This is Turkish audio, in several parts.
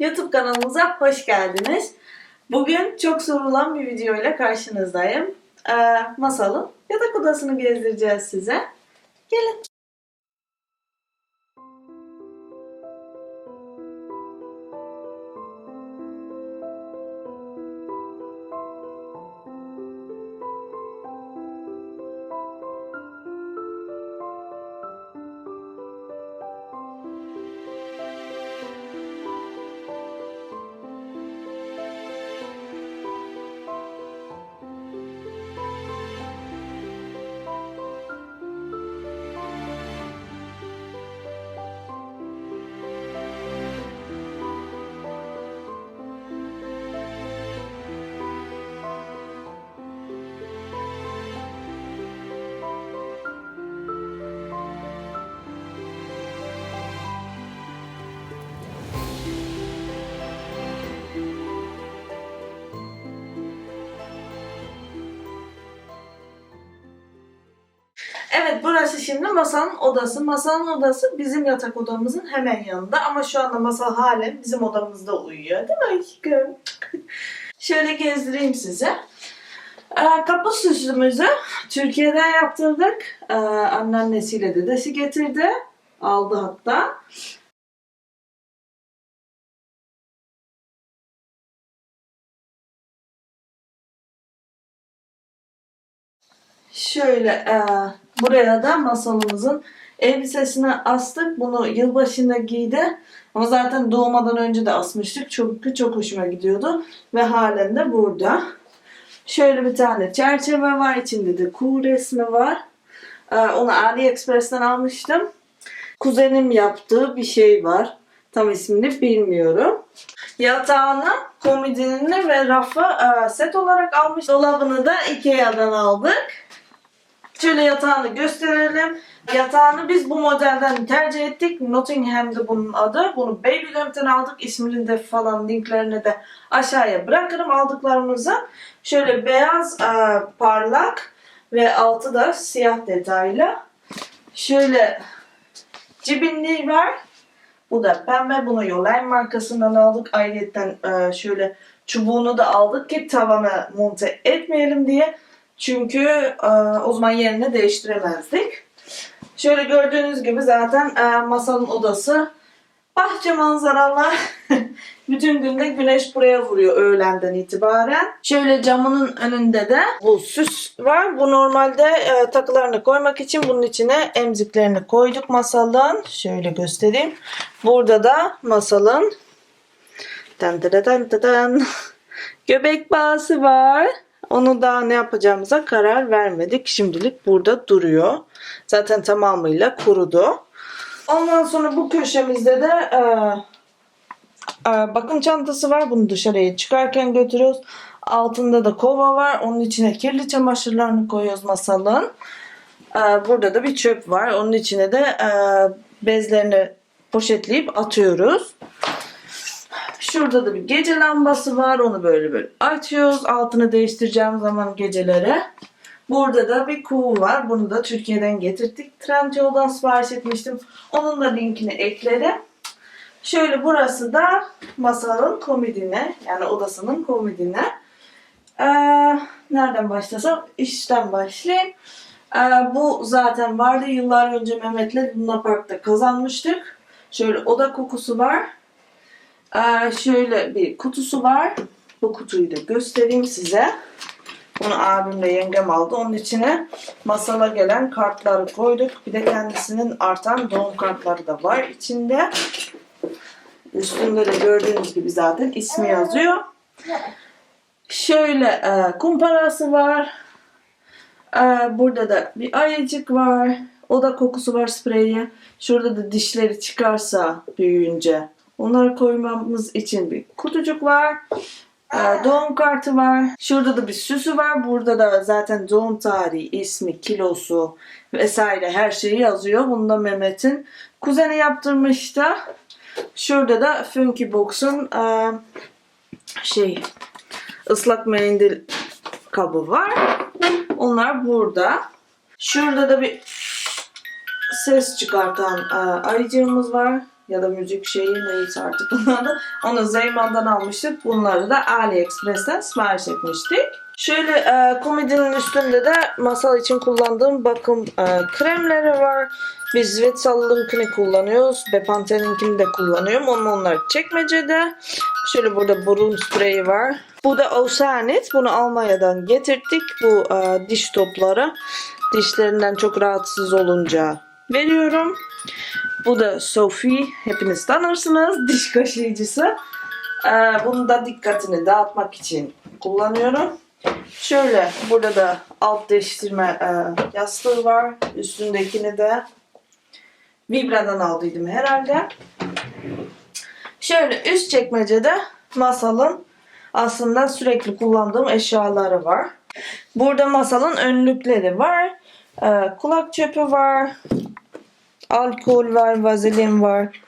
YouTube kanalımıza hoş geldiniz. Bugün çok sorulan bir video ile karşınızdayım. Ee, masalın yatak odasını gezdireceğiz size. Gelin. Burası şimdi masanın odası. Masanın odası bizim yatak odamızın hemen yanında. Ama şu anda masal halen bizim odamızda uyuyor. Değil mi? Şöyle gezdireyim size. Ee, kapı süsümüzü Türkiye'den yaptırdık. Ee, anneannesiyle dedesi getirdi. Aldı hatta. Şöyle e, buraya da masalımızın elbisesini astık. Bunu yılbaşında giydi. Ama zaten doğmadan önce de asmıştık. Çünkü çok hoşuma gidiyordu. Ve halen de burada. Şöyle bir tane çerçeve var. İçinde de kuğu resmi var. E, onu AliExpress'ten almıştım. Kuzenim yaptığı bir şey var. Tam ismini bilmiyorum. Yatağını, komodinini ve rafı e, set olarak almış. Dolabını da Ikea'dan aldık. Şöyle yatağını gösterelim. Yatağını biz bu modelden tercih ettik. Nottingham'da bunun adı. Bunu Babylimp'ten aldık. İsmini de falan linklerini de aşağıya bırakırım aldıklarımızı. Şöyle beyaz e, parlak ve altı da siyah detaylı. Şöyle cibinliği var. Bu da pembe. Bunu Yolay markasından aldık. Ayrıca e, şöyle çubuğunu da aldık ki tavana monte etmeyelim diye. Çünkü e, o zaman yerini değiştiremezdik. Şöyle gördüğünüz gibi zaten e, masanın odası bahçe manzaralı. Bütün günde güneş buraya vuruyor öğlenden itibaren. Şöyle camının önünde de bu süs var. Bu normalde e, takılarını koymak için bunun içine emziklerini koyduk masalın. Şöyle göstereyim. Burada da masalın dan dan dan dan göbek bağısı var. Onu daha ne yapacağımıza karar vermedik. Şimdilik burada duruyor. Zaten tamamıyla kurudu. Ondan sonra bu köşemizde de e, e, bakım çantası var. Bunu dışarıya çıkarken götürüyoruz. Altında da kova var. Onun içine kirli çamaşırlarını koyuyoruz masalın. E, burada da bir çöp var. Onun içine de e, bezlerini poşetleyip atıyoruz. Şurada da bir gece lambası var. Onu böyle böyle açıyoruz. Altını değiştireceğim zaman geceleri. Burada da bir kuğu var. Bunu da Türkiye'den getirdik. Trendyol'dan sipariş etmiştim. Onun da linkini eklerim. Şöyle burası da masanın komodine. Yani odasının komodine. Ee, nereden başlasam? İşten başlayayım. Ee, bu zaten vardı. Yıllar önce Mehmet'le Luna Park'ta kazanmıştık. Şöyle oda kokusu var. Ee, şöyle bir kutusu var. Bu kutuyu da göstereyim size. Bunu abimle yengem aldı. Onun içine masala gelen kartları koyduk. Bir de kendisinin artan doğum kartları da var içinde. Üstünde de gördüğünüz gibi zaten ismi yazıyor. Şöyle e, kumparası var. E, burada da bir ayıcık var. Oda kokusu var spreyi. Şurada da dişleri çıkarsa büyüyünce onları koymamız için bir kutucuk var. Ee, doğum kartı var. Şurada da bir süsü var. Burada da zaten doğum tarihi, ismi, kilosu vesaire her şeyi yazıyor. Bunu da Mehmet'in kuzeni yaptırmıştı. Şurada da Funky Box'un e, şey ıslak mendil kabı var. Onlar burada. Şurada da bir ses çıkartan e, ayıcığımız var. Ya da müzik şeyi neyse artık bunları. Onu Zeyman'dan almıştık. Bunları da AliExpress'ten sipariş etmiştik. Şöyle e, komedinin üstünde de masal için kullandığım bakım e, kremleri var. Biz Vetsal'ınkini kullanıyoruz. Bepanten'inkini de kullanıyorum. Onun onlar çekmecede. Şöyle burada burun spreyi var. Bu da Osanit. Bunu Almanya'dan getirdik. Bu e, diş topları. Dişlerinden çok rahatsız olunca veriyorum. Bu da Sophie. Hepiniz tanırsınız. Diş kaşıyıcısı. E, bunu da dikkatini dağıtmak için kullanıyorum. Şöyle burada da alt değiştirme e, yastığı var. Üstündekini de Vibra'dan aldıydım herhalde. Şöyle üst çekmecede masalın aslında sürekli kullandığım eşyaları var. Burada masalın önlükleri var. Ee, kulak çöpü var. Alkol var. Vazelin var.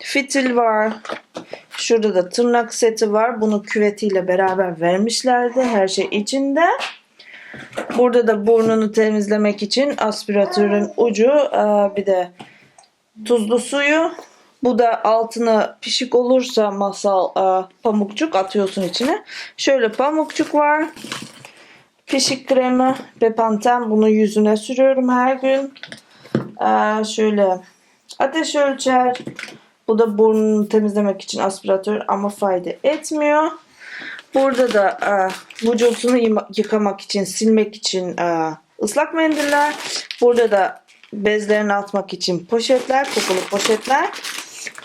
Fitil var. Şurada da tırnak seti var. Bunu küvetiyle beraber vermişlerdi. Her şey içinde. Burada da burnunu temizlemek için aspiratörün ucu bir de tuzlu suyu. Bu da altına pişik olursa masal pamukçuk atıyorsun içine. Şöyle pamukçuk var. Pişik kremi ve bunu yüzüne sürüyorum her gün. E, şöyle ateş ölçer. Bu da burnunu temizlemek için aspiratör ama fayda etmiyor. Burada da e, vücudunu yıma- yıkamak için, silmek için e, ıslak mendiller. Burada da bezlerini atmak için poşetler, kokulu poşetler.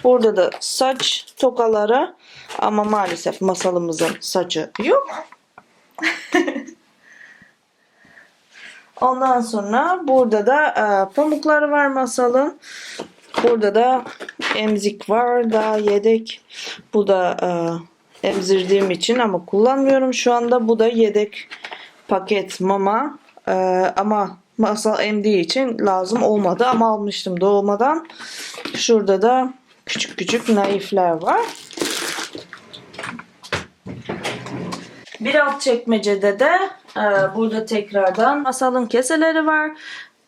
Burada da saç tokaları ama maalesef masalımızın saçı yok. Ondan sonra burada da e, pamukları var masalın. Burada da emzik var da yedek. Bu da e, emzirdiğim için ama kullanmıyorum şu anda. Bu da yedek paket mama. E, ama masal emdiği için lazım olmadı ama almıştım doğmadan. Şurada da küçük küçük naifler var. Bir alt çekmecede de e, burada tekrardan masalın keseleri var.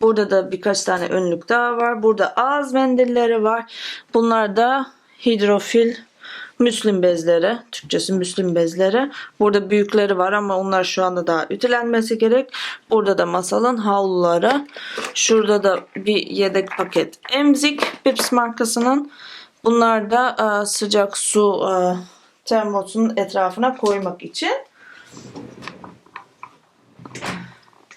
Burada da birkaç tane önlük daha var. Burada ağız mendilleri var. Bunlar da hidrofil müslim bezleri. Türkçesi müslim bezleri. Burada büyükleri var ama onlar şu anda daha ütülenmesi gerek. Burada da masalın havluları. Şurada da bir yedek paket emzik. Pips markasının. Bunlar da e, sıcak su e, termosun etrafına koymak için.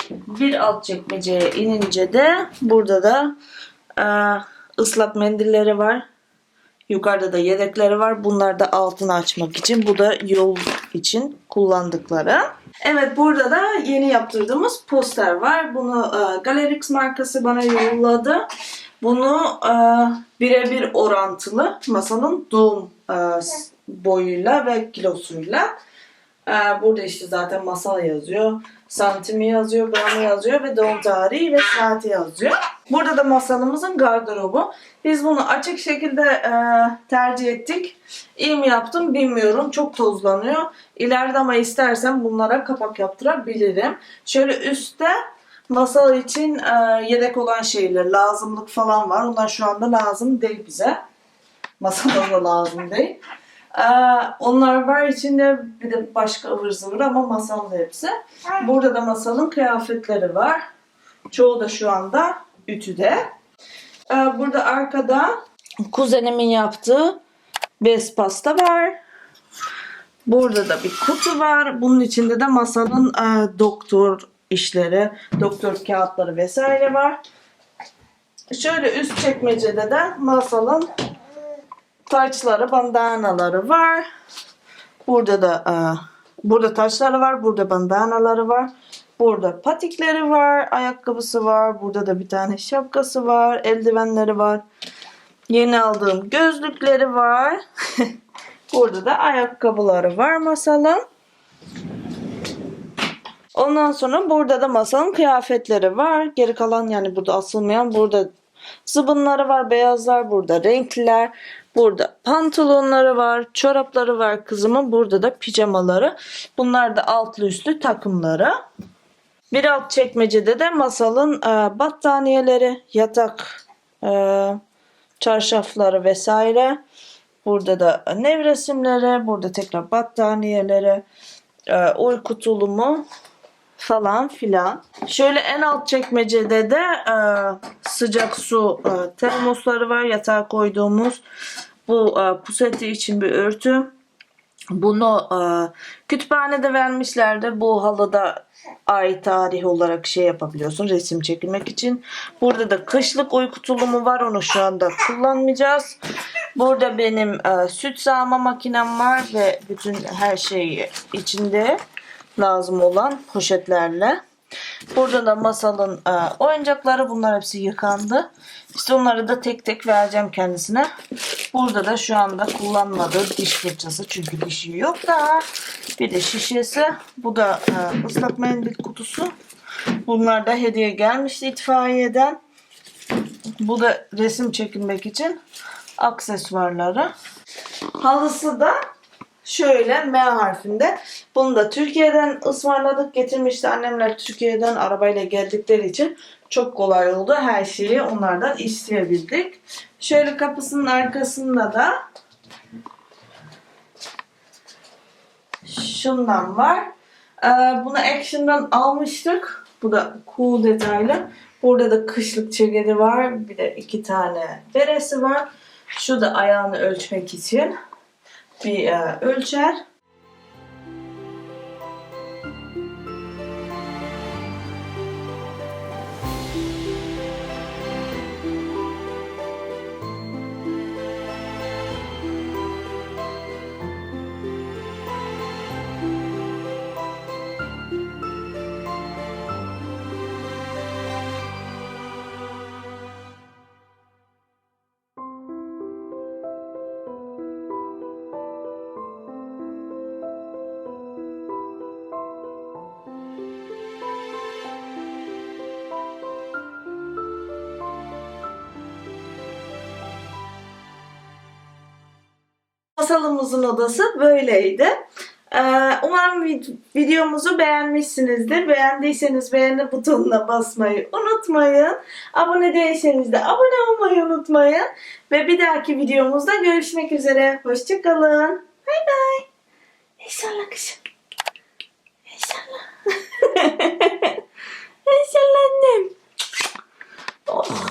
Bir alt çekmeceye inince de burada da e, ıslak mendilleri var. Yukarıda da yedekleri var. Bunlar da altını açmak için. Bu da yol için kullandıkları. Evet burada da yeni yaptırdığımız poster var. Bunu e, Galerix markası bana yolladı. Bunu e, birebir orantılı masanın doğum e, boyuyla ve kilosuyla. Ee, Burada işte zaten masal yazıyor. Santimi yazıyor, gramı yazıyor ve doğum tarihi ve saati yazıyor. Burada da masalımızın gardırobu. Biz bunu açık şekilde e, tercih ettik. İyi mi yaptım bilmiyorum. Çok tozlanıyor. İleride ama istersem bunlara kapak yaptırabilirim. Şöyle üstte masal için e, yedek olan şeyler, lazımlık falan var. Onlar şu anda lazım değil bize. Masala da lazım değil. Ee, onlar var içinde bir de başka ıvır zıvır ama masallı hepsi. Burada da masalın kıyafetleri var. Çoğu da şu anda ütüde. Ee, burada arkada kuzenimin yaptığı bez pasta var. Burada da bir kutu var. Bunun içinde de masalın e, doktor işleri, doktor kağıtları vesaire var. Şöyle üst çekmecede de masalın taçları, bandanaları var. Burada da e, burada taçları var, burada bandanaları var. Burada patikleri var, ayakkabısı var. Burada da bir tane şapkası var, eldivenleri var. Yeni aldığım gözlükleri var. burada da ayakkabıları var masalın. Ondan sonra burada da masanın kıyafetleri var. Geri kalan yani burada asılmayan burada zıbınları var, beyazlar burada, renkliler. Burada pantolonları var, çorapları var kızımın. Burada da pijamaları. Bunlar da altlı üstlü takımları. Bir alt çekmecede de masalın e, battaniyeleri, yatak, e, çarşafları vesaire. Burada da nev resimleri, burada tekrar battaniyeleri, e, uyku tulumu falan filan. Şöyle en alt çekmecede de e, sıcak su e, termosları var. Yatağa koyduğumuz bu e, puseti için bir örtü. Bunu e, kütüphanede vermişlerdi. Bu halıda ay tarih olarak şey yapabiliyorsun resim çekilmek için. Burada da kışlık uyku tulumu var. Onu şu anda kullanmayacağız. Burada benim e, süt sağma makinem var ve bütün her şey içinde lazım olan poşetlerle. Burada da masalın e, oyuncakları bunlar hepsi yıkandı. İşte onları da tek tek vereceğim kendisine. Burada da şu anda kullanmadığı diş fırçası çünkü dişi yok da bir de şişesi. Bu da e, ıslak mendil kutusu. Bunlar da hediye gelmişti itfaiyeden. Bu da resim çekilmek için aksesuarları. Halısı da şöyle M harfinde. Bunu da Türkiye'den ısmarladık getirmişti. Annemler Türkiye'den arabayla geldikleri için çok kolay oldu. Her şeyi onlardan isteyebildik. Şöyle kapısının arkasında da şundan var. Ee, bunu Action'dan almıştık. Bu da cool detaylı. Burada da kışlık çekeri var. Bir de iki tane beresi var. Şu da ayağını ölçmek için bir e, ölçer. masalımızın odası böyleydi. Ee, umarım videomuzu beğenmişsinizdir. Beğendiyseniz beğeni butonuna basmayı unutmayın. Abone değilseniz de abone olmayı unutmayın. Ve bir dahaki videomuzda görüşmek üzere. Hoşçakalın. Bay bay. İnşallah kışım. İnşallah. İnşallah annem. Oh.